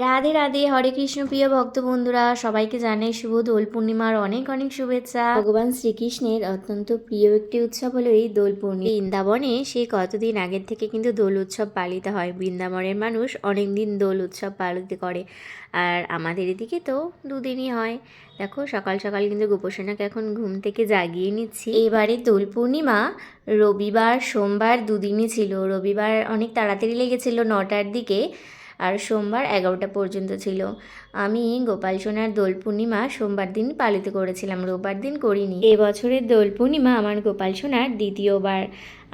রাধে রাধে, হরে কৃষ্ণ প্রিয় ভক্ত বন্ধুরা সবাইকে জানাই শুভ দোল পূর্ণিমার অনেক অনেক শুভেচ্ছা। ভগবান শ্রীকৃষ্ণের অত্যন্ত প্রিয় একটি উৎসব হলো এই দোল পূর্ণিমা। বৃন্দাবনে সেই কতদিন আগের থেকে কিন্তু দোল উৎসব পালিত হয়। বৃন্দাবনের মানুষ অনেক দিন দোল উৎসব পালিত করে। আর আমাদের এদিকে তো দুদিনই হয়। দেখো, সকাল সকাল কিন্তু গোপসোনাকে এখন ঘুম থেকে জাগিয়ে নিচ্ছি। এবারে দোল পূর্ণিমা রবিবার, সোমবার দুদিনই ছিল। রবিবার অনেক তাড়াতাড়ি লেগেছিল নটার দিকে। আর সোমবার এগারোটা পর্যন্ত ছিল। আমি গোপাল সোনার দোল পূর্ণিমা সোমবার দিন পালিত করেছিলাম, রোববার দিন করিনি। এবছরের দোল পূর্ণিমা আমার গোপাল সোনার দ্বিতীয়বার।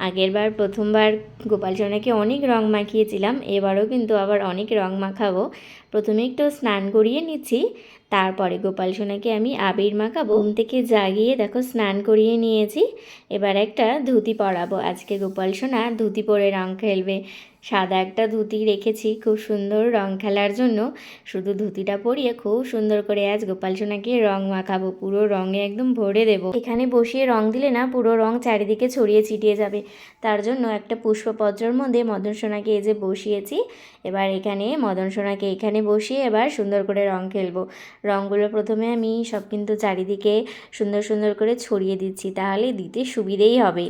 আগের বার প্রথমবার গোপাল সোনাকে অনেক রং মাখিয়েছিলাম, এবারও কিন্তু আবার অনেক রং মাখাবো। প্রথমে একটু স্নান করিয়ে নিচ্ছি, তারপরে গোপাল সোনাকে আমি আবির মাখাবো। ঘুম থেকে জাগিয়ে দেখো স্নান করিয়ে নিয়েছি, এবার একটা ধুতি পরাবো। আজকে গোপাল সোনা ধুতি পরে রং খেলবে। সাদা একটা ধুতি রেখেছি খুব সুন্দর রং খেলার জন্য। শুধু ধুতিটা পরিয়ে খুব সুন্দর করে আজ গোপাল সোনাকে রং মাখাবো, পুরো রঙে একদম ভরে দেব। এখানে বসিয়ে রং দিলে না পুরো রং চারিদিকে ছড়িয়ে ছিটিয়ে যাবে। তার জন্য একটা পুষ্পপত্রর মধ্যে মদন সোনাকে এই যে বসিয়েছি, এবার এখানে মদন সোনাকে এখানে বসিয়ে এবার সুন্দর করে রং খেলব। রঙগুলো প্রথমে আমি সব কিন্তু চারিদিকে সুন্দর সুন্দর করে ছড়িয়ে দিচ্ছি, তাহলে দিতে সুবিধেই হবে।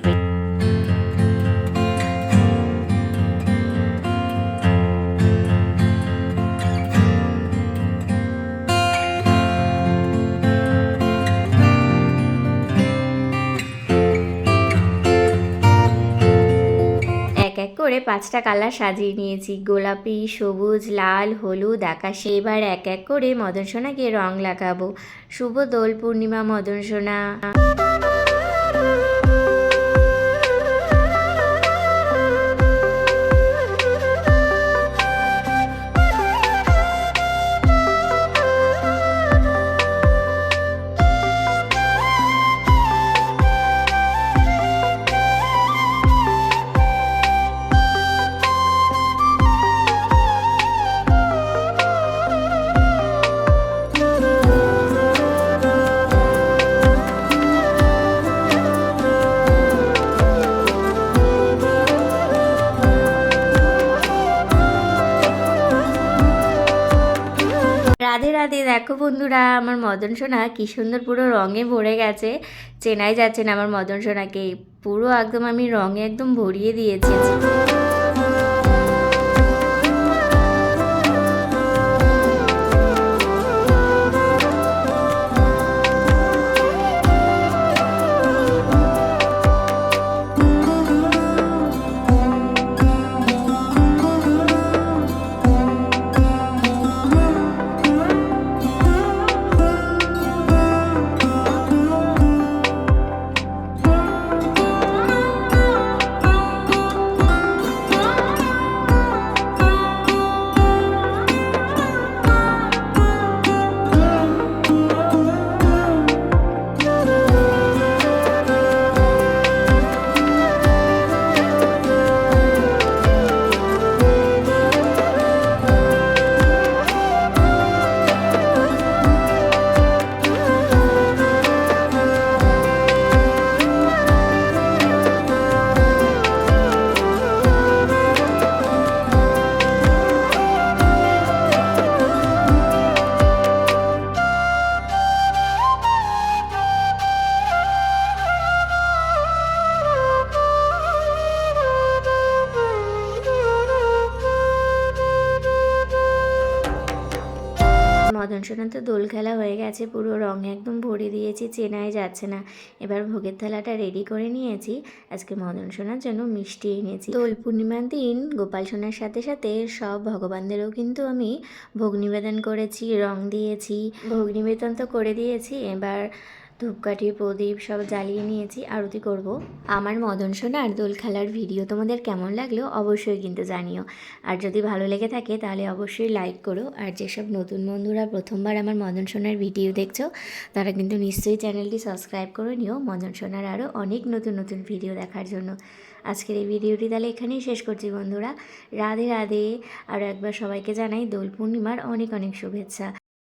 করে পাঁচটা কালার সাজিয়ে নিয়েছি। গোলাপি, সবুজ, লাল, হলুদ, আকাশে। এবার এক এক করে মদন সোনাকে রং লাগাবো। শুভ দোল, পূর্ণিমা মদন সোনা রাধে। দেখো বন্ধুরা, আমার মদন সোনা কি সুন্দর পুরো রঙে ভরে গেছে। চেনাই যাচ্ছে না আমার মদন সোনাকে। পুরো একদম আমি রঙে একদম ভরিয়ে দিয়েছি। সোনা তো, দোল খেলা হয়ে গেছে, পুরো রঙ একদম ভরে দিয়েছি, চেনাই যাচ্ছে না। এবার ভোগের থালাটা রেডি করে নিয়েছি। আজকে মদন সোনার জন্য মিষ্টি এনেছি। দোল পূর্ণিমার দিন গোপাল সোনার সাথে সাথে সব ভগবানদেরও কিন্তু আমি ভোগ নিবেদন করেছি, রং দিয়েছি। ভোগ নিবেদন তো করে দিয়েছি, এবার ধূপকাঠি, প্রদীপ সব জ্বালিয়ে নিয়েছি, আরতি করব। আমার মদন সোনার দোল খেলার ভিডিও তোমাদের কেমন লাগল অবশ্যই কিন্তু জানিও। আর যদি ভালো লেগে থাকে তাহলে অবশ্যই লাইক করো। আর যেসব নতুন বন্ধুরা প্রথমবার আমার মদন সোনার ভিডিও দেখছ, তারা কিন্তু নিশ্চয়ই চ্যানেলটি সাবস্ক্রাইব করে নিও মদন সোনার আরও অনেক নতুন নতুন ভিডিও দেখার জন্য। আজকের এই ভিডিওটি তাহলে এখানেই শেষ করছি বন্ধুরা। রাধে রাধে। আর একবার সবাইকে জানাই দোল পূর্ণিমার অনেক অনেক শুভেচ্ছা।